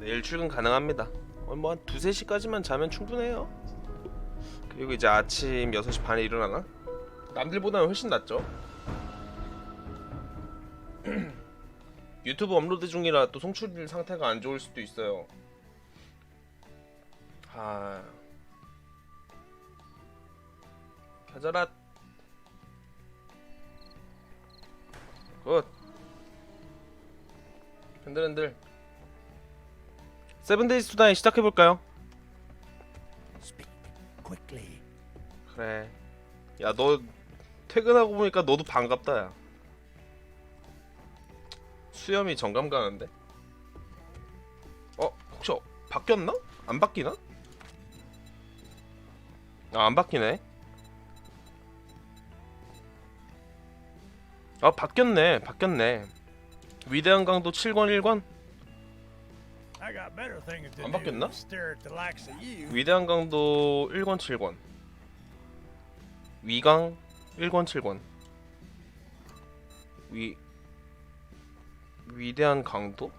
내일 출근 가능합니다. 어, 뭐한 두세 시까지만 자면 충분해요. 그리고 이제 아침 6시 반에 일어나나? 남들보다는 훨씬 낫죠. 유튜브 업로드 중이라 또 송출 상태가 안 좋을 수도 있어요. 아. 켜져라. 굿. 흔들흔들. 세븐데이즈 투다이 시작해 볼까요? Speak quickly. 그래. 야, 너 퇴근하고 보니까 너도 반갑다, 야. 수염이 정감 가는데? 어, 혹시 어, 바뀌었나? 안 바뀌나? 아, 안 바뀌네. 아, 바뀌었네. 바뀌었네. 위대한 강도 7권 1권? I got better things to 안 do 바뀌었나? than stare at the likes of you. 위대한 강도 1권 7권 위강 1권 7권 위 위대한 강도?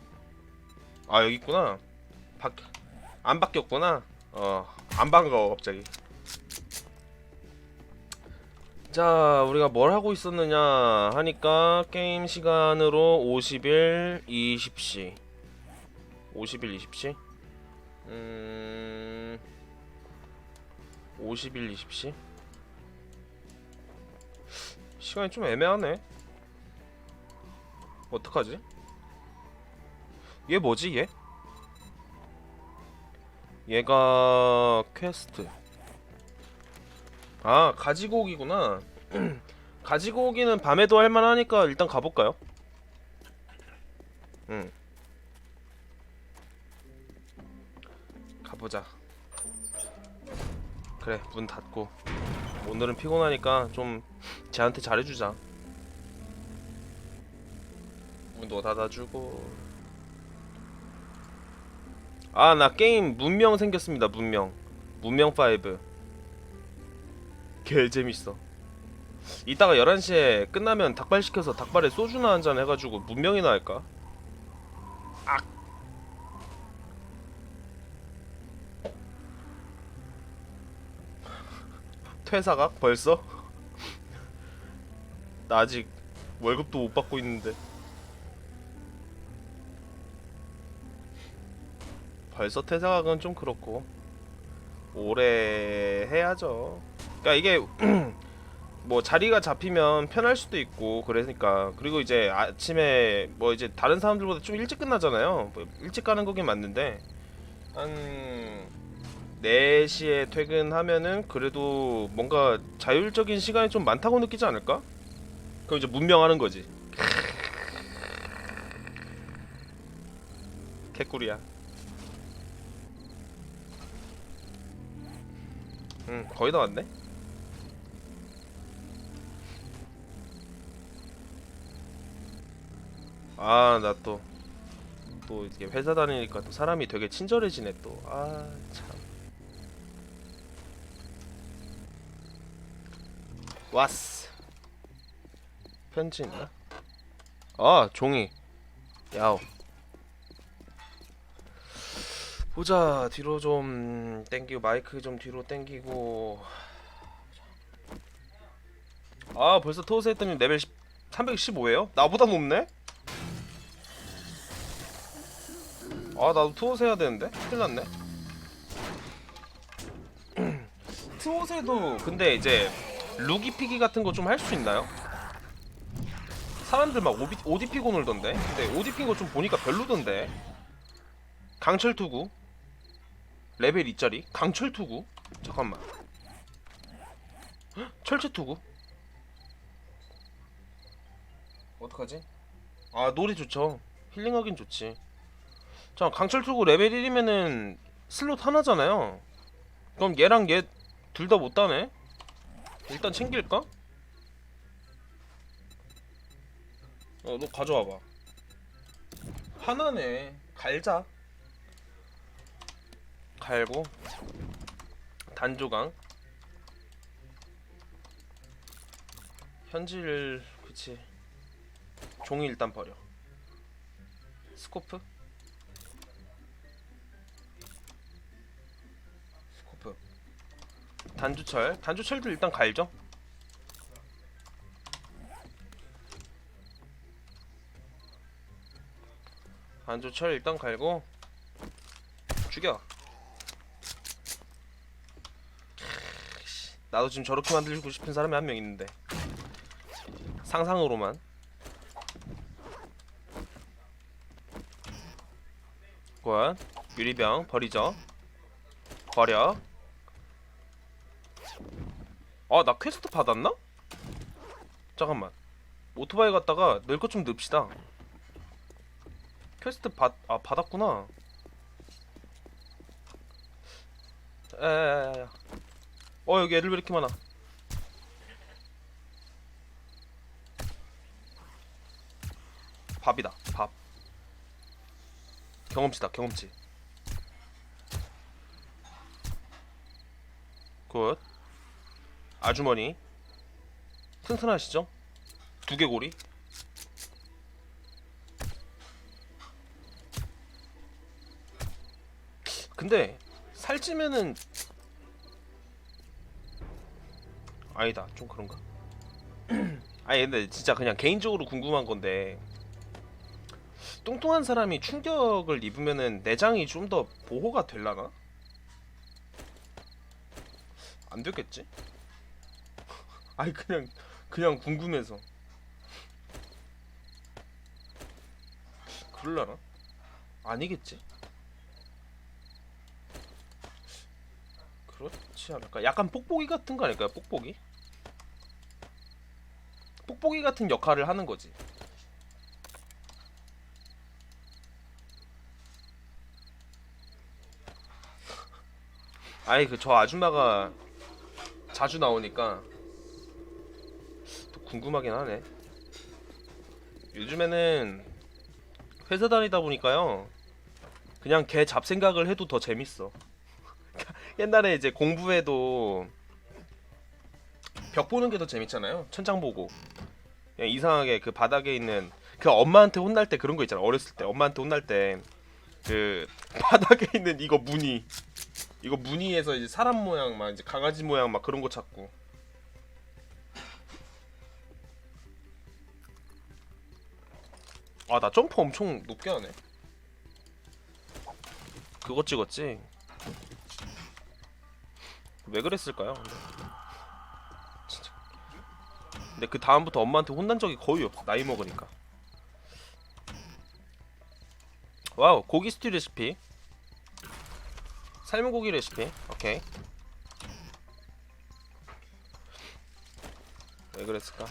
아 여기 있구나 바... 안 바뀌었구나 어안 반가워 갑자기 자 우리가 뭘 하고 있었느냐 하니까 게임 시간으로 50일 20시 50일 20시 음... 50일 20시? 시간이 좀 애매하네. 어떡하지? 얘 뭐지 얘? 얘가 퀘스트. 아 가지고기구나. 가지고기는 밤에도 할만하니까 일단 가볼까요? 응. 가보자. 그래 문 닫고 오늘은 피곤하니까 좀 쟤한테 잘해주자. 문도 닫아주고. 아 나 게임 문명 생겼습니다 문명. 문명 5. 개 재밌어. 이따가 11시에 끝나면 닭발 시켜서 닭발에 소주나 한 잔 해가지고 문명이나 할까? 퇴사각 벌써? 나 아직 월급도 못 받고 있는데 벌써 퇴사각은 좀 그렇고 오래 해야죠. 그러니까 이게 뭐 자리가 잡히면 편할 수도 있고 그러니까 그리고 이제 아침에 뭐 이제 다른 사람들보다 좀 일찍 끝나잖아요. 뭐 일찍 가는 거긴 맞는데 한 4시에 퇴근하면은 그래도 뭔가 자율적인 시간이 좀 많다고 느끼지 않을까? 그럼 이제 문명하는 거지. 개꿀이야. 응, 거의 다 왔네. 아, 나 또, 또 이게 회사 다니니까 또 사람이 되게 친절해지네 또. 아, 참. 왔어. 편지 있나? 아 종이. 야오. 보자 뒤로 좀 땡기고 마이크 좀 뒤로 땡기고. 아 벌써 토스 했더니 레벨 10, 315예요? 나보다 높네? 아 나도 투어스 해야 되는데? 큰일 났네 투어스에도 근데 이제 루기 피기 같은 거 좀 할 수 있나요? 사람들 막 오비, 오디피고 놀던데? 근데 오디피는 거좀 보니까 별로던데? 강철 투구? 레벨 2짜리? 강철 투구? 잠깐만. 헉, 철제 투구? 어떡하지? 아 놀이 좋죠. 힐링하긴 좋지. 자 강철 투구 레벨 1이면은 슬롯 하나잖아요. 그럼 얘랑 얘 둘 다 못 따네 일단 챙길까? 어, 너 가져와봐. 하나네. 갈자. 갈고 단조강. 현질 그치. 종이 일단 버려. 스코프. 단주철. 단주철도 일단 갈죠? 단주철 일단 갈고 죽여. 나도 지금 저렇게 만들고 싶은 사람이 한 명 있는데. 상상으로만. 권 유리병 버리죠. 버려 아 나 퀘스트 받았나? 잠깐만. 오토바이 갔다가 낼것좀 넣읍시다. 퀘스트 받.. 아 받았구나. 에에에에. 어 여기 애들 왜 이렇게 많아? 밥이다 밥. 경험치다 경험치. 굿 아주머니 튼튼하시죠? 두개골이 근데 살찌면은 아니다 좀 그런가 아니 근데 진짜 그냥 개인적으로 궁금한 건데 뚱뚱한 사람이 충격을 입으면은 내장이 좀 더 보호가 될라나? 안 됐겠지? 아니 그냥 그냥 궁금해서 그럴라나? 아니겠지? 그렇지 않을까? 약간 뽁뽁이 같은 거 아닐까요? 뽁뽁이? 뽁뽁이 같은 역할을 하는 거지. 아니 그 저 아줌마가 자주 나오니까 또 궁금하긴 하네. 요즘에는 회사 다니다 보니까요. 그냥 걔 잡생각을 해도 더 재밌어. 옛날에 이제 공부해도 벽 보는 게 더 재밌잖아요. 천장 보고. 그냥 이상하게 그 바닥에 있는 그 엄마한테 혼날 때 그런 거 있잖아. 어렸을 때 엄마한테 혼날 때 그 바닥에 있는 이거 무늬 이거 무늬에서 이제 사람 모양 막 이제 강아지 모양 막 그런 거 찾고 아 나 점프 엄청 높게 하네. 그거 찍었지? 왜 그랬을까요? 근데. 진짜. 근데 그 다음부터 엄마한테 혼난 적이 거의 없어 나이 먹으니까. 와우 고기 스튜 레시피. 삶은 고기 레시피. 오케이. 왜 그랬을까?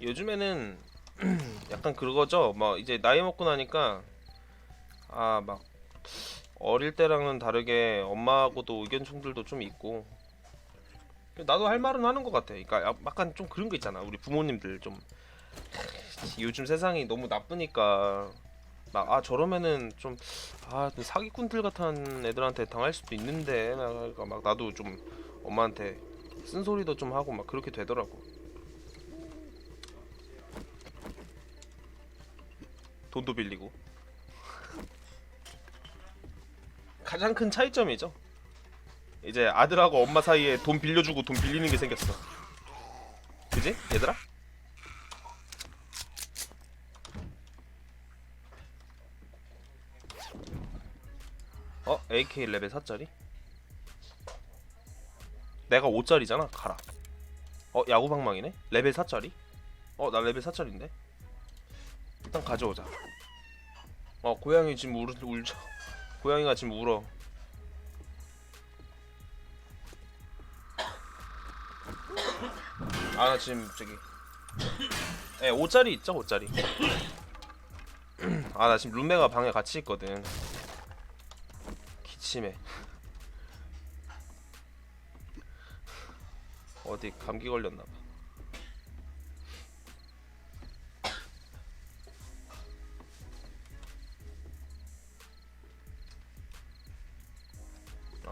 요즘에는 약간 그거죠. 막 이제 나이 먹고 나니까 아 막 어릴 때랑은 다르게 엄마하고도 의견 충돌도 좀 있고. 나도 할 말은 하는 것 같아. 그러니까 야- 약간 좀 그런 거 있잖아. 우리 부모님들 좀 요즘 세상이 너무 나쁘니까. 막 아 저러면은 좀 아 사기꾼들 같은 애들한테 당할 수도 있는데. 막 나도 좀 엄마한테 쓴소리도 좀 하고 막 그렇게 되더라고 돈도 빌리고 가장 큰 차이점이죠 이제 아들하고 엄마 사이에 돈 빌려주고 돈 빌리는 게 생겼어 그지 얘들아? 어? AK 레벨 4짜리? 내가 5짜리잖아 가라 어? 야구방망이네? 레벨 4짜리? 어? 나 레벨 4짜리인데? 일단 가져오자. 어 고양이 지금 울, 울죠. 고양이가 지금 울어. 아 나 지금 저기 예 5짜리 있죠 5짜리. 아 나 지금 룸메가 방에 같이 있거든. 기침해. 어디 감기 걸렸나봐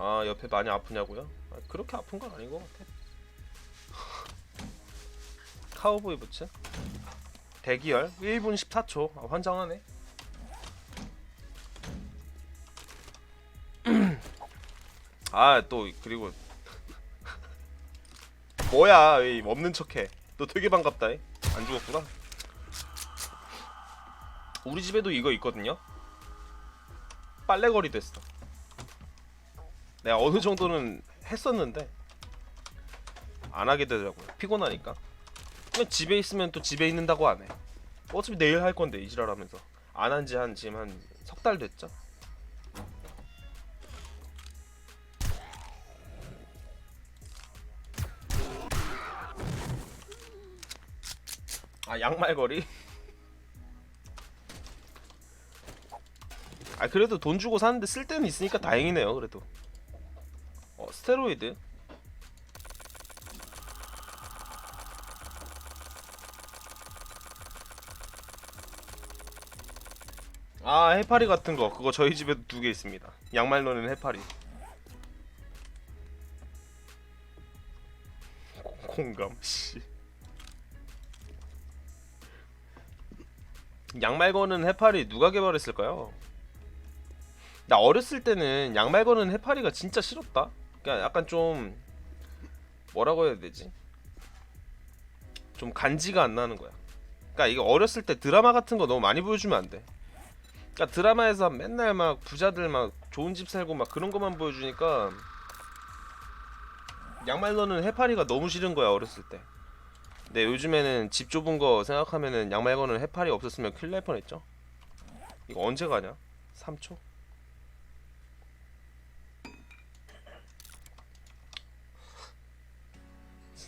아 옆에 많이 아프냐고요? 아, 그렇게 아픈 건 아닌 것 같아. 카우보이 부츠? 대기열? 1분 14초. 아, 환장하네. 아 또 그리고 뭐야 이 없는 척해. 너 되게 반갑다 이. 안 죽었구나. 우리 집에도 이거 있거든요. 빨래거리 됐어 내가 어느 정도는 했었는데 안 하게 되더라고요. 피곤하니까. 집에 있으면 또 집에 있는다고 안 해. 어차피 내일 할 건데 이지랄하면서. 안 한 지 한 지금 한 석 달 됐죠? 아 양말거리? 아 그래도 돈 주고 사는데 쓸 데는 있으니까 다행이네요 그래도 어 스테로이드? 아 해파리 같은 거. 그거 저희 집에도 두 개 있습니다. 양말 넣는 해파리. 고- 공감 씨. 양말 거는 해파리 누가 개발했을까요? 나 어렸을 때는 양말 거는 해파리가 진짜 싫었다. 그러니까 약간 좀 뭐라고 해야 되지? 좀 간지가 안 나는 거야. 그러니까 이게 어렸을 때 드라마 같은 거 너무 많이 보여주면 안 돼. 그러니까 드라마에서 맨날 막 부자들 막 좋은 집 살고 막 그런 것만 보여주니까 양말 넣는 해파리가 너무 싫은 거야 어렸을 때. 네 요즘에는 집 좁은 거 생각하면은 양말 거는 해파리 없었으면 큰일 날 뻔했죠. 이거 언제 가냐? 3초?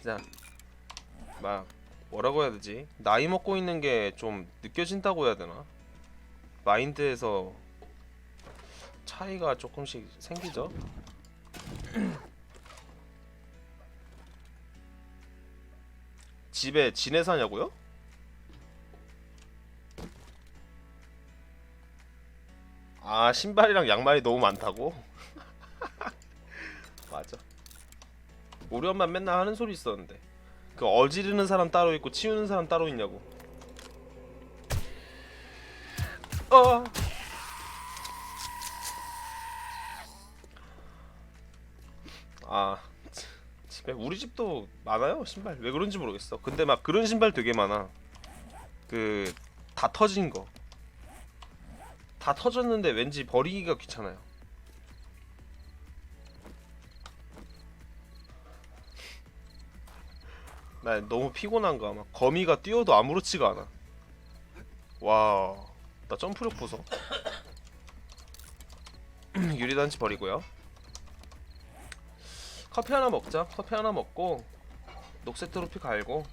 진짜 막 뭐라고 해야 되지? 나이 먹고 있는 게 좀 느껴진다고 해야 되나? 마인드에서 차이가 조금씩 생기죠. 집에 지내 사냐고요? 아 신발이랑 양말이 너무 많다고? 맞아. 우리 엄마 맨날 하는 소리 있었는데 그 어지르는 사람 따로 있고 치우는 사람 따로 있냐고. 어. 아 지- 집에 우리 집도 많아요 신발 왜 그런지 모르겠어. 근데 막 그런 신발 되게 많아. 그 다 터진 거. 다 터졌는데 왠지 버리기가 귀찮아요. 나 너무 피곤한가 막 거미가 뛰어도 아무렇지가 않아. 와, 나 점프력 부서. 유리단지 버리고요. 커피 하나 먹자. 커피 하나 먹고 녹색 트로피 갈고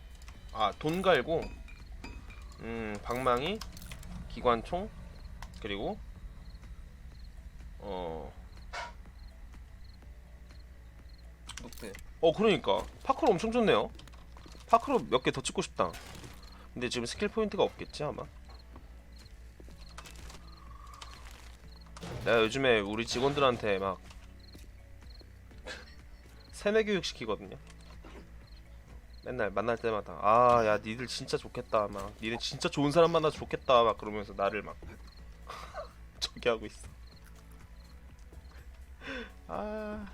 아 돈 갈고 음 방망이 기관총 그리고 어 녹대. 어 그러니까 파크로 엄청 좋네요. 파크로 몇 개 더 찍고 싶다. 근데 지금 스킬 포인트가 없겠지 아마. 내가 요즘에 우리 직원들한테 막 세뇌 교육 시키거든요. 맨날 만날 때마다 아 야 니들 진짜 좋겠다 막 니네 진짜 좋은 사람 만나 서 좋겠다 막 그러면서 나를 막 저기 하고 있어. 아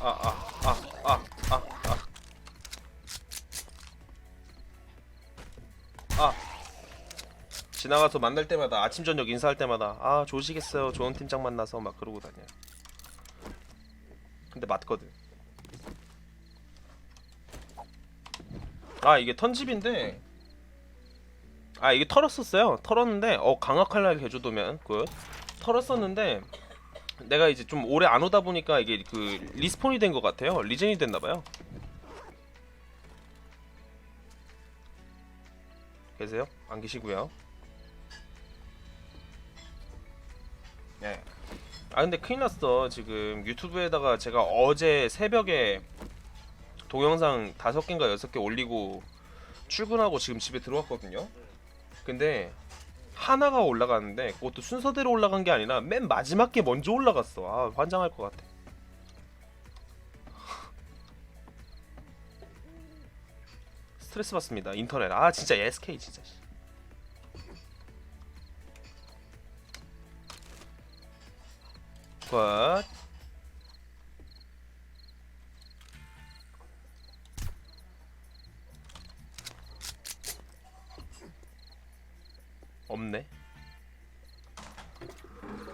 아, 아, 아, 아, 아, 아. 아. 지나가서 만날 때마다 아침 저녁 인사할 때마다 아 좋으시겠어요 좋은 팀장 만나서 막 그러고 다녀. 근데 맞거든. 아 이게 턴집인데 아 이게 털었었어요. 털었는데 어 강화 칼날 개조도면 그 털었었는데 내가 이제 좀 오래 안 오다 보니까 이게 그 리스폰이 된 것 같아요. 리젠이 됐나 봐요. 계세요? 안 계시고요. 네. 아 근데 큰일 났어. 지금 유튜브에다가 제가 어제 새벽에 동영상 다섯 개인가 여섯 개 올리고 출근하고 지금 집에 들어왔거든요. 근데 하나가 올라갔는데 그것도 순서대로 올라간 게 아니라 맨 마지막 게 먼저 올라갔어. 아 환장할 것 같아. 스트레스 받습니다. 인터넷. 아 진짜 SK 진짜. 굿. 없네.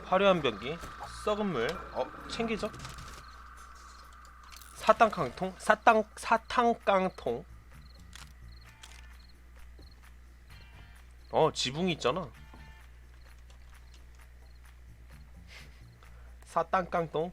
화려한 변기, 썩은 물, 어 챙기죠? 사탕깡통, 사탕 사탕깡통. 어 지붕이 있잖아. 사탕깡통.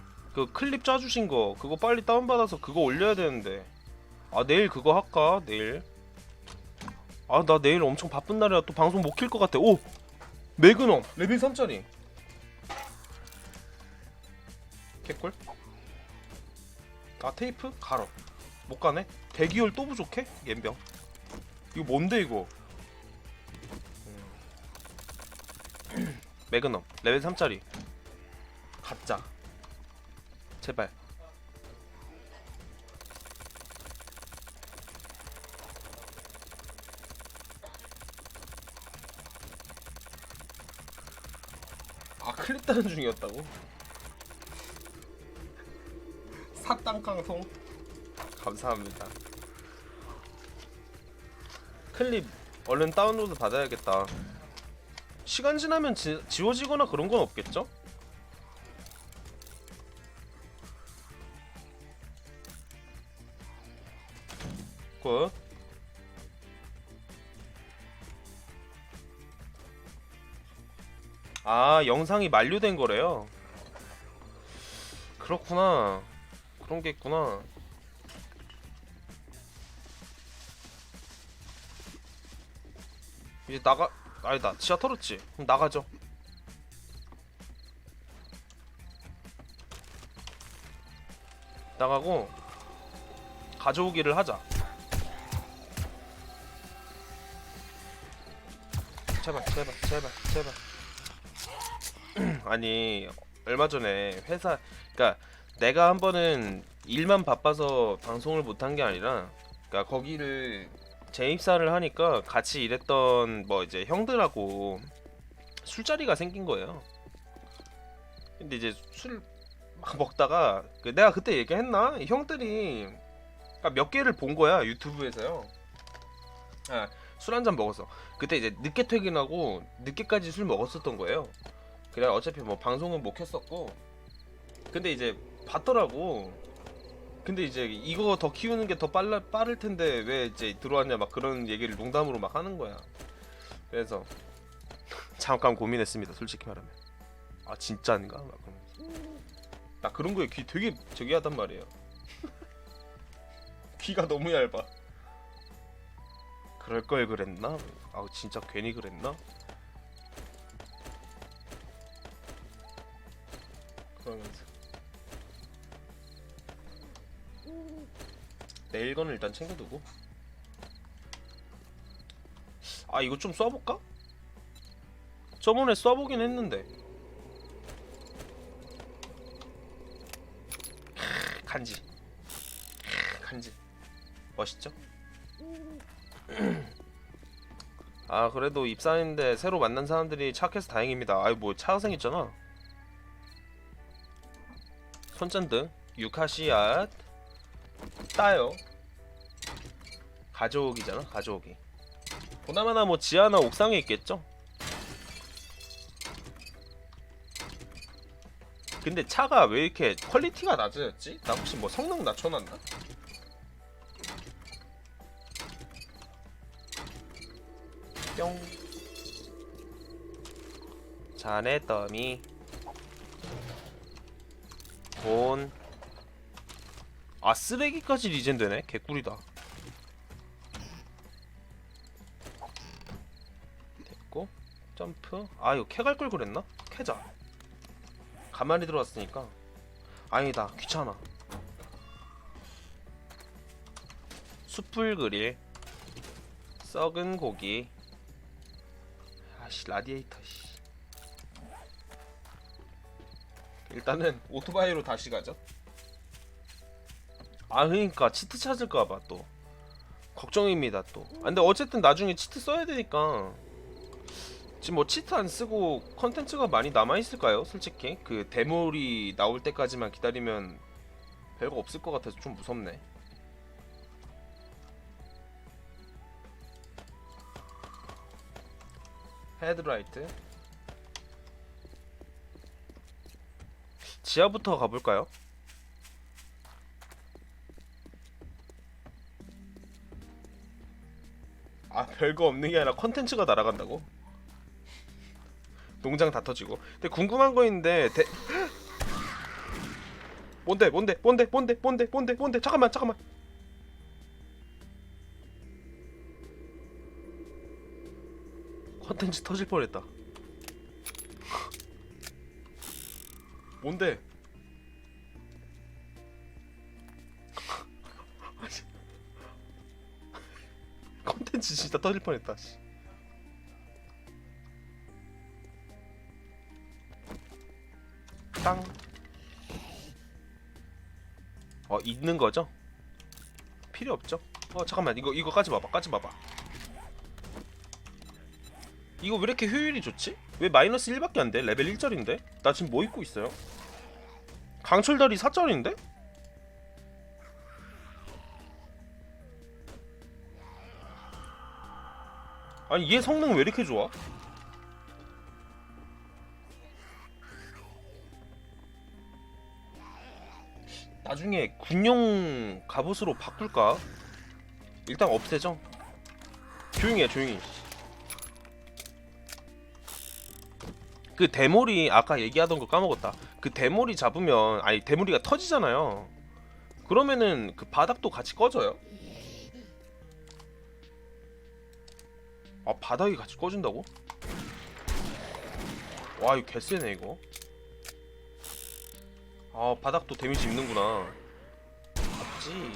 그 클립 짜주신 거 그거 빨리 다운받아서 그거 올려야 되는데. 아 내일 그거 할까? 내일? 아 나 내일 엄청 바쁜 날이라 또 방송 못 킬 것 같아. 오! 매그넘! 레벨 3짜리 개꿀? 아 테이프? 가로. 못 가네? 대기열 또 부족해? 옌병. 이거 뭔데 이거? 음. 매그넘. 레벨 3짜리 가짜 제발 아 클릭 따는 중이었다고? 사땅깡송 감사합니다 클립 얼른 다운로드 받아야겠다 시간 지나면 지, 지워지거나 그런 건 없겠죠? 영상이 만료된 거래요. 그렇구나. 그런 게 있구나. 이제 나가 아니다. 지하 털었지. 그럼 나가죠. 나가고 가져오기를 하자. 제발, 제발, 제발, 제발. 아니 얼마 전에 회사, 그러니까 내가 한 번은 일만 바빠서 방송을 못한 게 아니라, 그러니까 거기를 재입사를 하니까 같이 일했던 뭐 이제 형들하고 술자리가 생긴 거예요. 근데 이제 술 막 먹다가 그 내가 그때 얘기했나? 이 형들이 그러니까 몇 개를 본 거야 유튜브에서요. 아, 술한 잔 먹었어. 그때 이제 늦게 퇴근하고 늦게까지 술 먹었었던 거예요. 그래 어차피 뭐 방송은 못 켰었고 근데 이제 봤더라고. 근데 이제 이거 더 키우는 게 더 빨라 빠를 텐데 왜 이제 들어왔냐 막 그런 얘기를 농담으로 막 하는 거야. 그래서 잠깐 고민했습니다. 솔직히 말하면. 아 진짜인가? 막 그러면서. 나 그런 거에 귀 되게 저기 하단 말이에요. 귀가 너무 얇아. 그럴 걸 그랬나? 아우 진짜 괜히 그랬나? 그러면서. 내일 거는 일단 챙겨두고. 아 이거 좀 써볼까? 저번에 써보긴 했는데. 크, 간지. 크, 간지. 멋있죠? 아 그래도 입사했는데 새로 만난 사람들이 착해서 다행입니다. 아이 뭐 차생 있잖아 손전등 유카시앗 따요. 가져오기잖아 가져오기. 보나마나 뭐 지하나 옥상에 있겠죠? 근데 차가 왜 이렇게 퀄리티가 낮아졌지? 나 혹시 뭐 성능 낮춰놨나? 뿅. 자네 더미 돈. 아 쓰레기까지 리젠 되네. 개꿀이다. 됐고 점프. 아 이거 캐갈 걸 그랬나? 캐자. 가만히 들어왔으니까. 아니다 귀찮아. 숯불 그릴. 썩은 고기. 아씨 라디에이터 씨. 일단은 오토바이로 다시 가죠. 아 그러니까 치트 찾을까봐 또. 걱정입니다 또. 아, 근데 어쨌든 나중에 치트 써야 되니까. 지금 뭐 치트 안 쓰고 컨텐츠가 많이 남아 있을까요? 솔직히? 그 데몰이 나올 때까지만 기다리면 별거 없을 것 같아서 좀 무섭네. 헤드라이트 지하부터 가볼까요? 아 별거 없는 게 아니라 컨텐츠가 날아간다고? 농장 다 터지고. 근데 궁금한 거 있는데 대... 뭔데 뭔데 뭔데 뭔데 뭔데 뭔데 뭔데 잠깐만 잠깐만. 컨텐츠 터질 뻔했다. 뭔데? 컨텐츠 진짜 터질 뻔했다. 씨. 땅. 어 있는 거죠? 필요 없죠? 어 잠깐만 이거 이거 까지 봐봐 까지 봐봐. 이거 왜 이렇게 효율이 좋지? 왜 마이너스 1밖에 안 돼? 레벨 1짜리인데? 나 지금 뭐 입고 있어요? 강철다리 4짜리인데? 아니 얘 성능 왜 이렇게 좋아? 나중에 군용 갑옷으로 바꿀까? 일단 없애죠. 조용히 해, 조용히. 그 대머리 아까 얘기하던 거 까먹었다. 그 대머리 잡으면 아니 대머리가 터지잖아요. 그러면은 그 바닥도 같이 꺼져요. 아 바닥이 같이 꺼진다고? 와 이거 개쎄네 이거. 아 바닥도 데미지 입는구나 맞지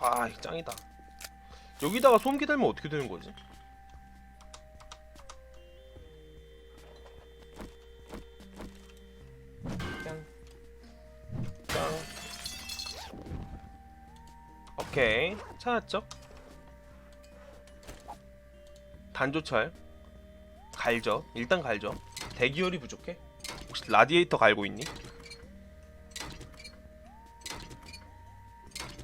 와 이거 짱이다 여기다가 소음기 달면 어떻게 되는 거지 찾았죠 단조철 갈죠 일단 갈죠 대기열이 부족해 혹시 라디에이터 갈고 있니?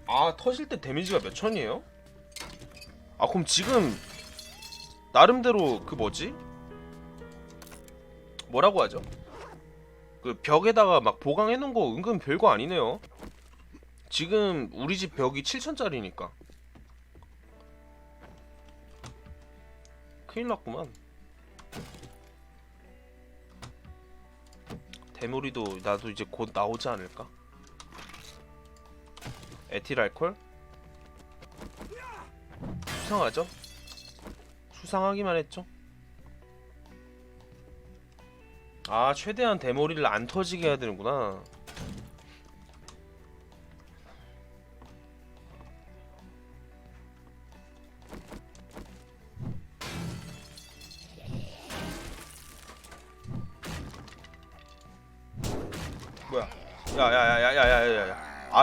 아 터질 때 데미지가 몇 천이에요? 아 그럼 지금 나름대로 그 뭐지? 뭐라고 하죠? 그 벽에다가 막 보강해 놓은 거 은근 별거 아니네요. 지금 우리 집 벽이 7천짜리니까 큰일 났구만. 대머리도 나도 이제 곧 나오지 않을까? 에틸 알콜? 수상하죠? 수상하기만 했죠? 아 최대한 대머리를 안 터지게 해야 되는구나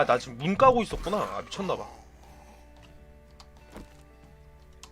아 나 지금 문 까고 있었구나. 아 미쳤나봐